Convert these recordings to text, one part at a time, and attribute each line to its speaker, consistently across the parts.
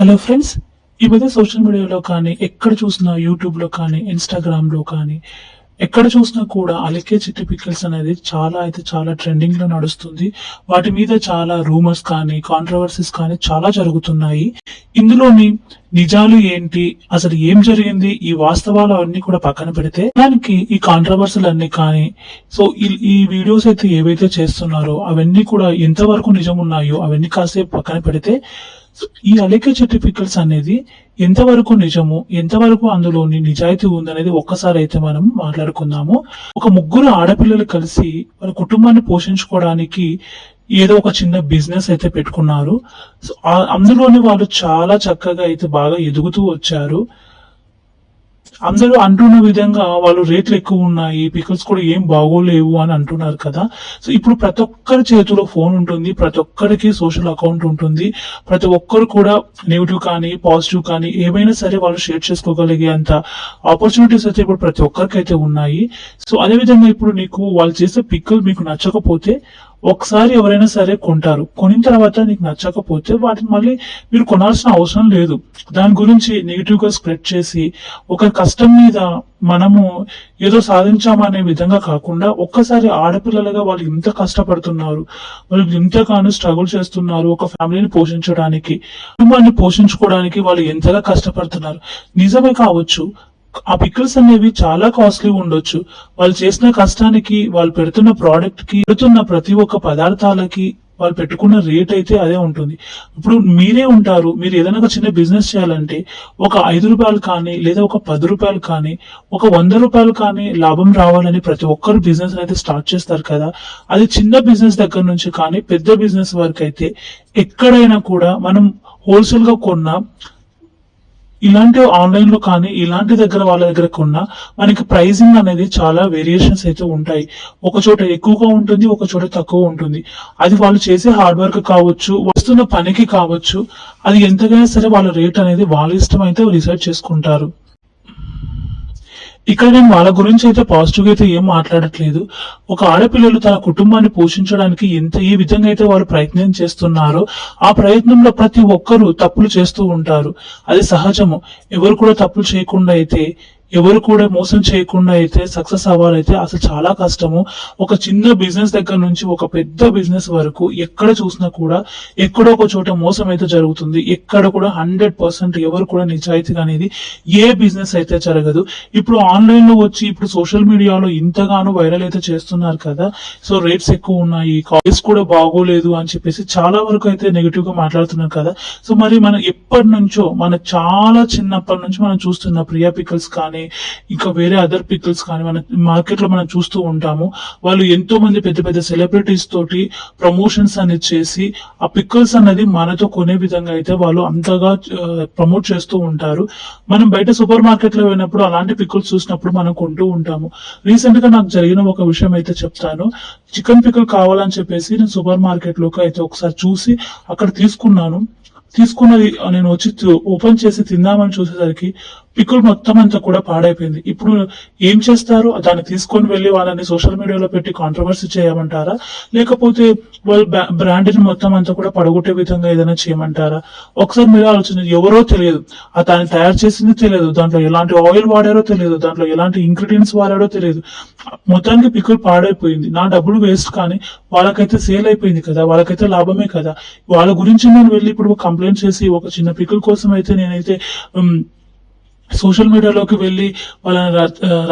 Speaker 1: Hello friends ఈ మధ్య social మీడియాలో కానీ ఎక్కడ చూసినా యూట్యూబ్లో కానీ ఇన్స్టాగ్రామ్లో కానీ ఎక్కడ చూసినా కూడా అలకే చిట్టి పిక్కిల్స్ అనేది చాలా అయితే చాలా ట్రెండింగ్లో నడుస్తుంది. వాటి మీద చాలా రూమర్స్ కానీ కాంట్రవర్సీస్ కానీ చాలా జరుగుతున్నాయి. ఇందులోని నిజాలు ఏంటి? అసలు ఏం జరిగింది? ఈ వాస్తవాలు అన్ని కూడా పక్కన పెడితే దానికి ఈ కాంట్రవర్సీలు అన్ని కానీ సో ఈ- ఈ వీడియోస్ అయితే ఏవైతే చేస్తున్నారో అవన్నీ కూడా ఎంతవరకు నిజం ఉన్నాయో అవన్నీ కాసేపు పక్కన పెడితే ఈ అలికే సర్టిఫికెట్స్ అనేది ఎంతవరకు నిజము ఎంతవరకు అందులోని నిజాయితీ ఉందనేది ఒక్కసారి అయితే మనం మాట్లాడుకుందాము. ఒక ముగ్గురు ఆడపిల్లలు కలిసి వాళ్ళ కుటుంబాన్ని పోషించుకోవడానికి ఏదో ఒక చిన్న బిజినెస్ అయితే పెట్టుకున్నారు. సో అందులోని వాళ్ళు చాలా చక్కగా అయితే బాగా ఎదుగుతూ వచ్చారు. అందరూ అంటున్న విధంగా వాళ్ళు రేట్లు ఎక్కువ ఉన్నాయి పికల్స్ కూడా ఏం బాగోలేవు అని అంటున్నారు కదా. సో ఇప్పుడు ప్రతి ఒక్కరి చేతిలో ఫోన్ ఉంటుంది ప్రతి ఒక్కరికి సోషల్ అకౌంట్ ఉంటుంది ప్రతి ఒక్కరు కూడా నెగిటివ్ కానీ పాజిటివ్ కానీ ఏమైనా సరే వాళ్ళు షేర్ చేసుకోగలిగే అంత ఆపర్చునిటీస్ అయితే ఇప్పుడు ప్రతి ఒక్కరికి అయితే ఉన్నాయి. సో అదే విధంగా ఇప్పుడు నీకు వాళ్ళు చేసే పిక్కలు మీకు నచ్చకపోతే ఒకసారి ఎవరైనా సరే కొంటారు. కొనిన తర్వాత నీకు నచ్చకపోతే వాటిని మళ్ళీ మీరు కొనాల్సిన అవసరం లేదు. దాని గురించి నెగిటివ్గా స్ప్రెడ్ చేసి ఒక కష్టం మీద మనము ఏదో సాధించామనే విధంగా కాకుండా ఒక్కసారి ఆడపిల్లలుగా వాళ్ళు ఇంత కష్టపడుతున్నారు వాళ్ళు ఇంతగానో స్ట్రగుల్ చేస్తున్నారు ఒక ఫ్యామిలీని పోషించడానికి కుటుంబాన్ని పోషించుకోవడానికి వాళ్ళు ఎంతగా కష్టపడుతున్నారు. నిజమే కావచ్చు ఆ పిక్కిల్స్ అనేవి చాలా కాస్ట్లీ ఉండొచ్చు. వాళ్ళు చేసిన కష్టానికి వాళ్ళు పెడుతున్న ప్రోడక్ట్కి పెడుతున్న ప్రతి ఒక్క పదార్థాలకి వాళ్ళు పెట్టుకున్న రేట్ అయితే అదే ఉంటుంది. ఇప్పుడు మీరే ఉంటారు మీరు ఏదైనా ఒక చిన్న బిజినెస్ చేయాలంటే ఒక ఐదు రూపాయలు కానీ లేదా ఒక పది రూపాయలు కానీ ఒక వంద రూపాయలు కానీ లాభం రావాలని ప్రతి ఒక్కరు బిజినెస్ అయితే స్టార్ట్ చేస్తారు కదా. అది చిన్న బిజినెస్ దగ్గర నుంచి కానీ పెద్ద బిజినెస్ వరకు అయితే ఎక్కడైనా కూడా మనం హోల్సేల్గా కొన్నా ఇలాంటి ఆన్లైన్లో కానీ ఇలాంటి దగ్గర వాళ్ళ దగ్గర కొన్నా మనకి ప్రైజింగ్ అనేది చాలా వేరియేషన్స్ అయితే ఉంటాయి. ఒక చోట ఎక్కువగా ఉంటుంది ఒక చోట తక్కువ ఉంటుంది. అది వాళ్ళు చేసే హార్డ్ వర్క్ కావచ్చు వస్తున్న పనికి కావచ్చు అది ఎంతకైనా సరే వాళ్ళ రేట్ అనేది వాళ్ళ ఇష్టం అయితే రీసెర్చ్ చేసుకుంటారు. ఇక్కడ నేను వాళ్ళ గురించి అయితే పాజిటివ్ అయితే ఏం మాట్లాడట్లేదు. ఒక ఆడపిల్లలు తన కుటుంబాన్ని పోషించడానికి ఎంత ఏ విధంగా అయితే వాళ్ళు ప్రయత్నం చేస్తున్నారో ఆ ప్రయత్నంలో ప్రతి ఒక్కరూ తప్పులు చేస్తూ ఉంటారు. అది సహజము. ఎవరు కూడా తప్పులు చేయకుండా అయితే ఎవరు కూడా మోసం చేయకుండా అయితే సక్సెస్ అవ్వాలైతే అసలు చాలా కష్టము. ఒక చిన్న బిజినెస్ దగ్గర నుంచి ఒక పెద్ద బిజినెస్ వరకు ఎక్కడ చూసినా కూడా ఎక్కడో ఒక చోట మోసం అయితే జరుగుతుంది. ఎక్కడ కూడా హండ్రెడ్ పర్సెంట్ ఎవరు కూడా నిజాయితీగా అనేది ఏ బిజినెస్ అయితే జరగదు. ఇప్పుడు ఆన్లైన్లో వచ్చి ఇప్పుడు సోషల్ మీడియాలో ఇంతగానో వైరల్ అయితే చేస్తున్నారు కదా. సో రేట్స్ ఎక్కువ ఉన్నాయి కాలేజ్ కూడా బాగోలేదు అని చెప్పేసి చాలా వరకు అయితే నెగిటివ్గా మాట్లాడుతున్నారు కదా. సో మరి మనం ఎప్పటి నుంచో మన చాలా చిన్నప్పటి నుంచి మనం చూస్తున్న ప్రియా పికల్స్ కానీ ఇంకా వేరే అదర్ పికల్స్ కానీ మన మార్కెట్లో మనం చూస్తూ ఉంటాము. వాళ్ళు ఎంతో మంది పెద్ద పెద్ద సెలబ్రిటీస్ తోటి ప్రమోషన్స్ అనేది చేసి ఆ పిక్కల్స్ అనేది మనతో కొనే విధంగా అయితే వాళ్ళు అంతగా ప్రమోట్ చేస్తూ ఉంటారు. మనం బయట సూపర్ మార్కెట్లో వెళ్ళినప్పుడు అలాంటి పికల్స్ చూసినప్పుడు మనం కొంటూ ఉంటాము. రీసెంట్గా నాకు జరిగిన ఒక విషయం అయితే చెప్తాను. చికెన్ పికల్ కావాలని చెప్పేసి నేను సూపర్ మార్కెట్లోకి అయితే ఒకసారి చూసి అక్కడ తీసుకున్నాను. తీసుకున్నది నేను వచ్చి ఓపెన్ చేసి తిందామని చూసేసరికి పిక్కులు మొత్తం అంతా కూడా పాడైపోయింది. ఇప్పుడు ఏం చేస్తారు? దాన్ని తీసుకొని వెళ్ళి వాళ్ళని సోషల్ మీడియాలో పెట్టి కాంట్రవర్సీ చేయమంటారా? లేకపోతే వాళ్ళ బ్రాండ్ని మొత్తం అంతా కూడా పడగొట్టే విధంగా ఏదైనా చేయమంటారా? ఒకసారి మీరు ఆలోచన ఎవరో తెలియదు. ఆ దాన్ని తయారు చేసింది తెలియదు. దాంట్లో ఎలాంటి ఆయిల్ వాడారో తెలియదు. దాంట్లో ఎలాంటి ఇంగ్రీడియంట్స్ వాడారో తెలియదు. మొత్తానికి పిక్కులు పాడైపోయింది. నా డబ్బులు వేస్ట్ కానీ వాళ్ళకైతే సేల్ అయిపోయింది కదా. వాళ్ళకైతే లాభమే కదా. వాళ్ళ గురించి నేను వెళ్ళి ఇప్పుడు కంప్లైంట్ చేసి ఒక చిన్న పిక్కుల కోసం అయితే నేనైతే సోషల్ మీడియాలోకి వెళ్ళి వాళ్ళని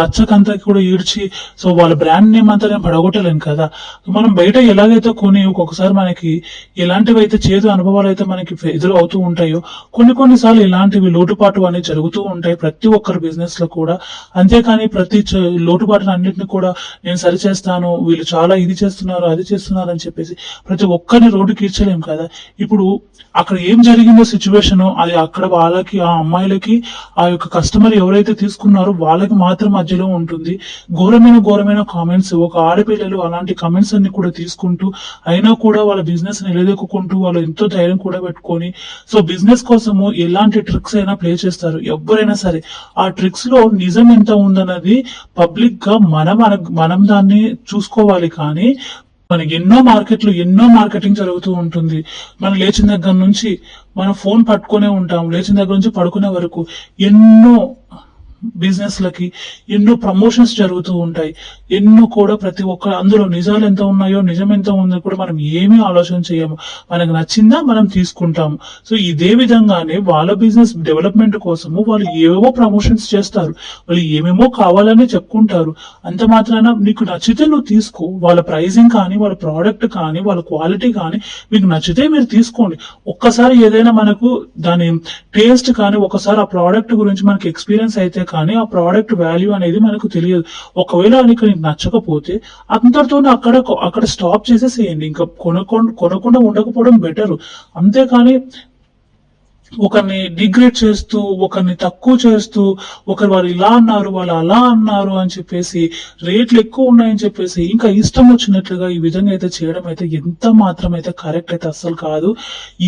Speaker 1: రచ్చకంతా కూడా ఈడ్చి సో వాళ్ళ బ్రాండ్ నేమ్ అంతా నేను పడగొట్టలేను కదా. మనం బయట ఎలాగైతే కొని ఒక్కొక్కసారి మనకి ఎలాంటివి అయితే చేదు అనుభవాలు అయితే మనకి ఎదురు అవుతూ ఉంటాయో కొన్ని కొన్నిసార్లు ఇలాంటివి లోటుపాటు అనేవి జరుగుతూ ఉంటాయి ప్రతి ఒక్కరి బిజినెస్లో కూడా. అంతేకాని ప్రతి చ- లోటుపాటును అన్నింటిని కూడా నేను సరిచేస్తాను వీళ్ళు చాలా ఇది చేస్తున్నారు అది చేస్తున్నారు అని చెప్పేసి ప్రతి ఒక్కరిని రోడ్డుకి ఈడ్చలేం కదా. ఇప్పుడు అక్కడ ఏం జరిగిందో సిచ్యువేషన్ అది అక్కడ వాళ్ళకి ఆ అమ్మాయిలకి ఆ యొక్క కస్టమర్ ఎవరైతే తీసుకున్నారో వాళ్ళకి మాత్రం మధ్యలో ఉంటుంది. ఘోరమైన ఘోరమైన కామెంట్స్ ఒక ఆడపిల్లలు అలాంటి కామెంట్స్ అన్ని కూడా తీసుకుంటూ అయినా కూడా వాళ్ళ బిజినెస్ నిలదొక్కుంటూ వాళ్ళు ఎంతో ధైర్యం కూడా పెట్టుకొని సో బిజినెస్ కోసము ఎలాంటి ట్రిక్స్ అయినా ప్లే చేస్తారు. ఎవరైనా సరే ఆ ట్రిక్స్లో నిజం ఎంత ఉందన్నది పబ్లిక్గా మనం మన- మనం దాన్ని చూసుకోవాలి కానీ మనకి ఎన్నో మార్కెట్లు ఎన్నో మార్కెటింగ్ జరుగుతూ ఉంటుంది. మనం లేచిన దగ్గర నుంచి మనం ఫోన్ పట్టుకునే ఉంటాం. లేచిన దగ్గర నుంచి పడుకునే వరకు ఎన్నో బిజినెస్ లకి ఎన్నో ప్రమోషన్స్ జరుగుతూ ఉంటాయి. ఎన్నో కూడా ప్రతి ఒక్క అందులో నిజాలు ఎంత ఉన్నాయో నిజం ఎంత ఉందో కూడా మనం ఏమీ ఆలోచన చేయము. మనకు నచ్చిందా మనం తీసుకుంటాము. సో ఇదే విధంగానే వాళ్ళ బిజినెస్ డెవలప్మెంట్ కోసము వాళ్ళు ఏవేవో ప్రమోషన్స్ చేస్తారు. వాళ్ళు ఏమేమో కావాలని చెప్పుకుంటారు. అంత మాత్రాన నీకు నచ్చితే నువ్వు తీసుకో. వాళ్ళ ప్రైజింగ్ కానీ వాళ్ళ ప్రోడక్ట్ కానీ వాళ్ళ క్వాలిటీ కానీ మీకు నచ్చితే మీరు తీసుకోండి. ఒక్కసారి ఏదైనా మనకు దాని టేస్ట్ కానీ ఒకసారి ఆ ప్రోడక్ట్ గురించి మనకి ఎక్స్పీరియన్స్ అయితే కానీ ఆ ప్రోడక్ట్ వాల్యూ అనేది మనకు తెలియదు. ఒకవేళ అది నీకు నచ్చకపోతే అంతటితో అక్కడ అక్కడ స్టాప్ చేసేసేయండి. ఇంకా కొనకుండా కొనకుండా ఉండకపోవడం బెటర్ అంతేకాని ఒకరిని డిగ్రేడ్ చేస్తూ ఒకరిని తక్కువ చేస్తూ ఒకరు వారు ఇలా అన్నారు వాళ్ళు అలా అన్నారు అని చెప్పేసి రేట్లు ఎక్కువ ఉన్నాయని చెప్పేసి ఇంకా ఇష్టం వచ్చినట్లుగా ఈ విధంగా అయితే చేయడం అయితే ఎంత మాత్రం అయితే కరెక్ట్ అయితే అస్సలు కాదు.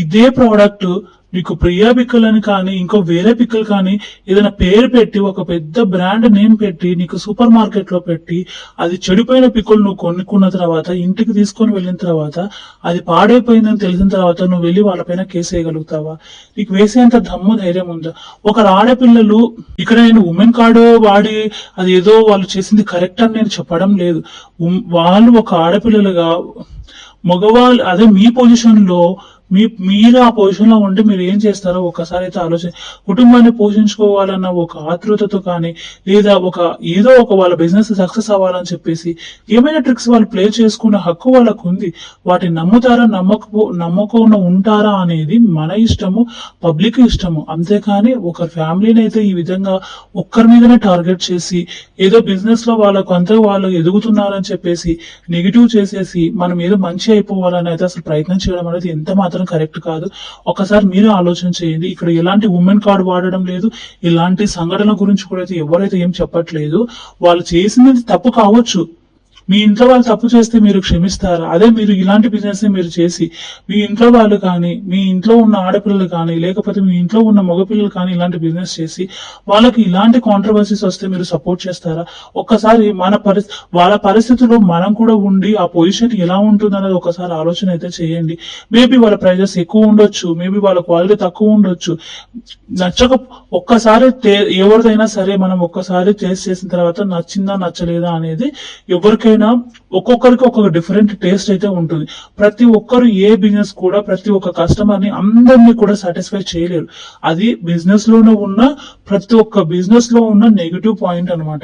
Speaker 1: ఇదే ప్రోడక్ట్ నీకు ప్రియా పిక్కలు అని కానీ ఇంకో వేరే పిక్కలు కానీ ఏదైనా పేరు పెట్టి ఒక పెద్ద బ్రాండ్ నేమ్ పెట్టి నీకు సూపర్ మార్కెట్లో పెట్టి అది చెడిపోయిన పిక్కలు నువ్వు కొనుక్కున్న తర్వాత ఇంటికి తీసుకొని వెళ్ళిన తర్వాత అది పాడైపోయిందని తెలిసిన తర్వాత నువ్వు వెళ్ళి వాళ్ళపైన కేసు వేయగలుగుతావా? నీకు వేసేంత దమ్ము ధైర్యం ఉందా? ఒకరు ఆడపిల్లలు ఇక్కడ నేను ఉమెన్ కార్డు వాడి అది ఏదో వాళ్ళు చేసింది కరెక్ట్ అని నేను చెప్పడం లేదు. వాళ్ళు ఒక ఆడపిల్లలుగా మగవాళ్ళు అదే మీ పొజిషన్లో మీ మీరు ఆ పొజిషన్లో ఉంటే మీరు ఏం చేస్తారో ఒక్కసారి అయితే ఆలోచన. కుటుంబాన్ని పోషించుకోవాలన్న ఒక ఆతృతతో కానీ లేదా ఒక ఏదో ఒక వాళ్ళ బిజినెస్ సక్సెస్ అవ్వాలని చెప్పేసి ఏమైనా ట్రిక్స్ వాళ్ళు ప్లే చేసుకునే హక్కు వాళ్ళకు ఉంది. వాటిని నమ్ముతారా నమ్మకపో నమ్మకుండా ఉంటారా అనేది మన ఇష్టము పబ్లిక్ ఇష్టము. అంతేకాని ఒక ఫ్యామిలీని అయితే ఈ విధంగా ఒక్కరి మీదనే టార్గెట్ చేసి ఏదో బిజినెస్లో వాళ్ళకు అంతా వాళ్ళు ఎదుగుతున్నారని చెప్పేసి నెగిటివ్ చేసేసి మనం ఏదో మంచి అయిపోవాలని అయితే అసలు ప్రయత్నం చేయడం అనేది ఎంత మాత్రం కరెక్ట్ కాదు. ఒకసారి మీరే ఆలోచన చేయండి. ఇక్కడ ఎలాంటి ఉమెన్ కార్డు వాడడం లేదు. ఇలాంటి సంఘటన గురించి కూడా అయితే ఎవరైతే ఏం చెప్పట్లేదు వాళ్ళు చేసినది తప్పు కావచ్చు. మీ ఇంట్లో వాళ్ళు తప్పు చేస్తే మీరు క్షమిస్తారా? అదే మీరు ఇలాంటి బిజినెస్ మీరు చేసి మీ ఇంట్లో వాళ్ళు కానీ మీ ఇంట్లో ఉన్న ఆడపిల్లలు కానీ లేకపోతే మీ ఇంట్లో ఉన్న మగపిల్లలు కానీ ఇలాంటి బిజినెస్ చేసి వాళ్ళకి ఇలాంటి కాంట్రవర్సీస్ వస్తే మీరు సపోర్ట్ చేస్తారా? ఒక్కసారి మన పరిస్థితి వాళ్ళ పరిస్థితుల్లో మనం కూడా ఉండి ఆ పొజిషన్ ఎలా ఉంటుంది అనేది ఒకసారి ఆలోచన అయితే చేయండి. మేబీ వాళ్ళ ప్రైజెస్ ఎక్కువ ఉండొచ్చు మేబీ వాళ్ళ క్వాలిటీ తక్కువ ఉండొచ్చు. నచ్చక ఒక్కసారి ఎవరిదైనా సరే మనం ఒక్కసారి టేస్ట్ చేసిన తర్వాత నచ్చిందా నచ్చలేదా అనేది ఎవరికైనా ఒక్కొక్కరికి ఒక్కొక్క డిఫరెంట్ టేస్ట్ అయితే ఉంటుంది. ప్రతి ఒక్కరు ఏ బిజినెస్ కూడా ప్రతి ఒక్క కస్టమర్ని అందరినీ కూడా సాటిస్ఫై చేయలేరు. అది బిజినెస్లోనే ఉన్న ప్రతి ఒక్క బిజినెస్లో ఉన్న నెగిటివ్ పాయింట్ అన్నమాట.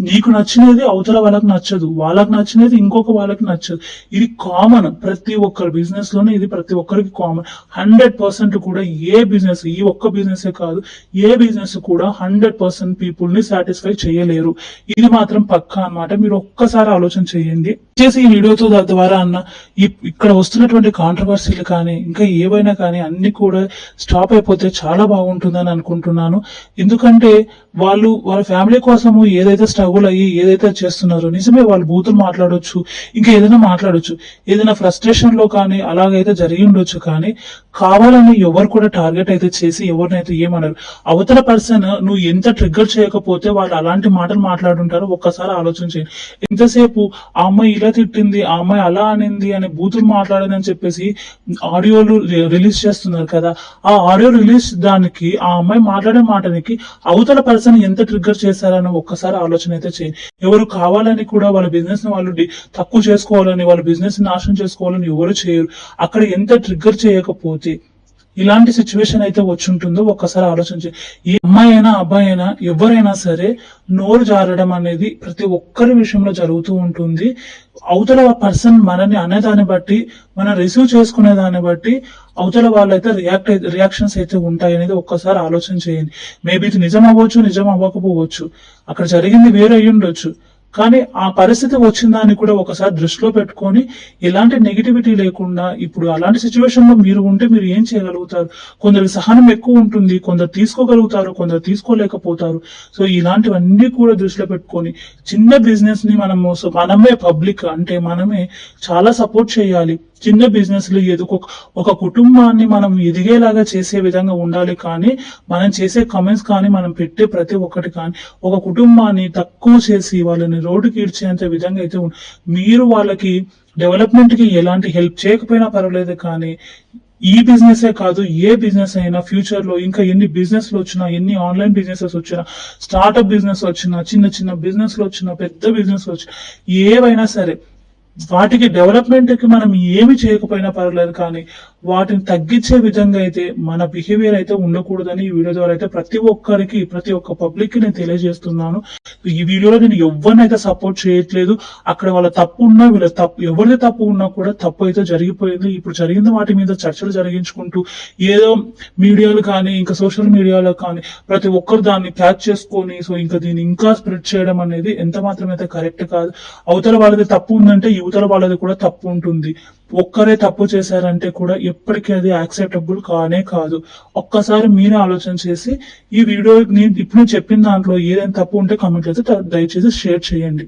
Speaker 1: నీకు నచ్చినది అవతల వాళ్ళకి నచ్చదు వాళ్ళకి నచ్చినది ఇంకొక వాళ్ళకి నచ్చదు. ఇది కామన్ ప్రతి ఒక్కరి బిజినెస్లోనే ఇది ప్రతి ఒక్కరికి కామన్ హండ్రెడ్ పర్సెంట్ కూడా ఏ బిజినెస్ ఈ ఒక్క బిజినెస్ కాదు ఏ బిజినెస్ కూడా హండ్రెడ్ పర్సెంట్ పీపుల్ని సాటిస్ఫై చేయలేరు. ఇది మాత్రం పక్కా అన్నమాట. మీరు ఒక్కసారి ఆలోచన చేయండి. చేసి ఈ వీడియోతో ద్వారా అన్న ఈ- ఇక్కడ వస్తున్నటువంటి కాంట్రవర్సీలు కానీ ఇంకా ఏవైనా కానీ అన్ని కూడా స్టాప్ అయిపోతే చాలా బాగుంటుందని అనుకుంటున్నాను. ఎందుకంటే వాళ్ళు వాళ్ళ ఫ్యామిలీ కోసము ఏదైతే స్ట్రగుల్ అయ్యి ఏదైతే చేస్తున్నారో నిజమే వాళ్ళు బూతులు మాట్లాడొచ్చు ఇంకా ఏదైనా మాట్లాడొచ్చు. ఏదైనా ఫ్రస్ట్రేషన్లో కానీ అలాగైతే జరిగి ఉండొచ్చు కానీ కావాలని ఎవరు కూడా టార్గెట్ అయితే చేసి ఎవరినైతే ఏమన్నారు అవతల పర్సన్ నువ్వు ఎంత ట్రిగ్గర్ చేయకపోతే వాళ్ళు అలాంటి మాటలు మాట్లాడుంటారో ఒక్కసారి ఆలోచన చేయండి. ఎంతసేపు ఆ అమ్మాయి ఇలా తిట్టింది ఆ అమ్మాయి అలా అనింది అని బూతులు మాట్లాడింది అని చెప్పేసి ఆడియోలు రిలీజ్ చేస్తున్నారు కదా ఆ ఆడియో రిలీజ్ దానికి ఆ అమ్మాయి మాట్లాడే మాటనికి అవతల పర్సన్ ఎంత ట్రిగ్గర్ చేశారని ఒక్కసారి ఆలోచన అయితే చేయండి ఎవరు కావాలని కూడా వాళ్ళ బిజినెస్ని వాళ్ళు తక్కువ చేసుకోవాలని వాళ్ళ బిజినెస్ని నాశనం చేసుకోవాలని ఎవరు చేయరు. అక్కడ ఎంత ట్రిగ్గర్ చేయకపోతే ఇలాంటి సిచ్యువేషన్ అయితే వచ్చి ఉంటుందో ఒక్కసారి ఆలోచించి. ఏ అమ్మాయి అయినా అబ్బాయి అయినా ఎవరైనా సరే నోరు జారడం అనేది ప్రతి ఒక్కరి విషయంలో జరుగుతూ ఉంటుంది. అవతల పర్సన్ మనని అనేదాన్ని బట్టి మనం రిసీవ్ చేసుకునే దాన్ని బట్టి అవతల వాళ్ళైతే రియాక్ట్ రియాక్షన్స్ అయితే ఉంటాయి అనేది ఒక్కసారి ఆలోచన చేయండి. మేబీ ఇది నిజం అవ్వచ్చు నిజం అవ్వకపోవచ్చు అక్కడ జరిగింది వేరే అయ్యి ఉండొచ్చు. కానీ ఆ పరిస్థితి వచ్చిందాన్ని కూడా ఒకసారి దృష్టిలో పెట్టుకొని ఎలాంటి నెగిటివిటీ లేకుండా ఇప్పుడు అలాంటి సిచ్యువేషన్లో మీరు ఉంటే మీరు ఏం చేయగలుగుతారు? కొందరికి సహనం ఎక్కువ ఉంటుంది కొందరు తీసుకోగలుగుతారు కొందరు తీసుకోలేకపోతారు. సో ఇలాంటివన్నీ కూడా దృష్టిలో పెట్టుకొని చిన్న బిజినెస్ని మనము సో మనమే పబ్లిక్ అంటే మనమే చాలా సపోర్ట్ చేయాలి. చిన్న బిజినెస్లు ఎదుకో ఎదుగు ఒక కుటుంబాన్ని మనం ఎదిగేలాగా చేసే విధంగా ఉండాలి కానీ మనం చేసే కమెంట్స్ కానీ మనం పెట్టే ప్రతి ఒక్కటి కానీ ఒక కుటుంబాన్ని తక్కువ చేసి వాళ్ళని రోడ్డుకి ఈడ్చేంత విధంగా అయితే మీరు వాళ్ళకి డెవలప్మెంట్కి ఎలాంటి హెల్ప్ చేయకపోయినా పర్వాలేదు కానీ ఈ బిజినెస్ కాదు ఏ బిజినెస్ అయినా ఫ్యూచర్లో ఇంకా ఎన్ని బిజినెస్లు వచ్చినా ఎన్ని ఆన్లైన్ బిజినెసెస్ వచ్చినా స్టార్ట్అప్ బిజినెస్ వచ్చినా చిన్న చిన్న బిజినెస్లు వచ్చినా పెద్ద బిజినెస్ వచ్చినా ఏవైనా సరే వాటికి డెవలప్మెంట్కి మనం ఏమి చేయకపోయినా పర్లేదు కానీ వాటిని తగ్గించే విధంగా అయితే మన బిహేవియర్ అయితే ఉండకూడదని ఈ వీడియో ద్వారా అయితే ప్రతి ఒక్కరికి ప్రతి ఒక్క పబ్లిక్కి నేను తెలియజేస్తున్నాను. ఈ వీడియోలో నేను ఎవరినైతే సపోర్ట్ చేయట్లేదు. అక్కడ వాళ్ళ తప్పు ఉన్నా వీళ్ళ తప్పు ఎవరిది తప్పు ఉన్నా కూడా తప్పు అయితే జరిగిపోయింది. ఇప్పుడు జరిగిన వాటి మీద చర్చలు జరిగించుకుంటూ ఏదో మీడియాలు కానీ ఇంకా సోషల్ మీడియాలో కానీ ప్రతి ఒక్కరు దాన్ని క్యాచ్ చేసుకొని సో ఇంకా దీన్ని ఇంకా స్ప్రెడ్ చేయడం అనేది ఎంత మాత్రం అయితే కరెక్ట్ కాదు. అవతల వాళ్ళది తప్పు ఉందంటే యువతల వాళ్ళది కూడా తప్పు ఉంటుంది. ఒక్కరే తప్పు చేశారంటే కూడా ఎప్పటికీ అది యాక్సెప్టబుల్ కానే కాదు. ఒక్కసారి మీరే ఆలోచన చేసి ఈ వీడియో నేను ఇప్పుడు నేను చెప్పిన దాంట్లో ఏదైనా తప్పు ఉంటే కమెంట్ చేస్తే దయచేసి షేర్ చేయండి.